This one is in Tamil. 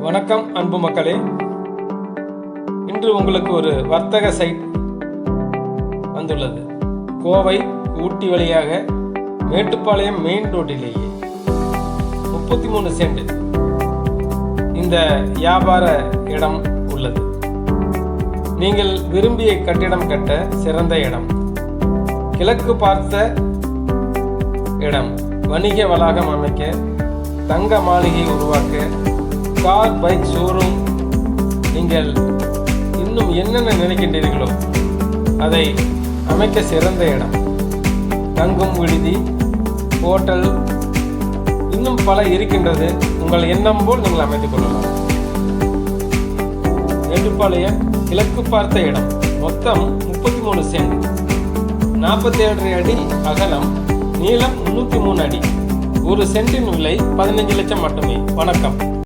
வணக்கம் அன்பு மக்களே. இன்று உங்களுக்கு ஒரு வர்த்தக சைட் வந்துள்ளது. கோவை ஊட்டி வழியாக மேட்டுப்பாளையம் மெயின் ரோட்டிலேயே முப்பத்தி மூணு சென்ட் இந்த வியாபார இடம் உள்ளது. நீங்கள் விரும்பிய கட்டிடம் கட்ட சிறந்த இடம். கிழக்கு பார்த்த இடம் வணிக வளாகம் அமைக்க தங்க மாளிகை உருவாக்க கார் பைக் ஷோரூம் நீங்கள் இன்னும் என்னென்ன நினைக்கின்றீர்களோ அதை அமைக்க சிறந்த இடம். தங்கும் விடுதி ஹோட்டல் இன்னும் பல இருக்கின்றது. உங்கள் எண்ணம் போல் நீங்கள் அமைத்துக் கொள்ளலாம். மேட்டுப்பாளையம் கிழக்கு பார்த்த இடம். மொத்தம் முப்பத்தி மூணு சென்ட். நாற்பத்தி ஏழரை அடி அகலம் நீளம் முன்னூற்றி மூணு அடி. ஒரு சென்டின் விலை பதினஞ்சு லட்சம் மட்டுமே. வணக்கம்.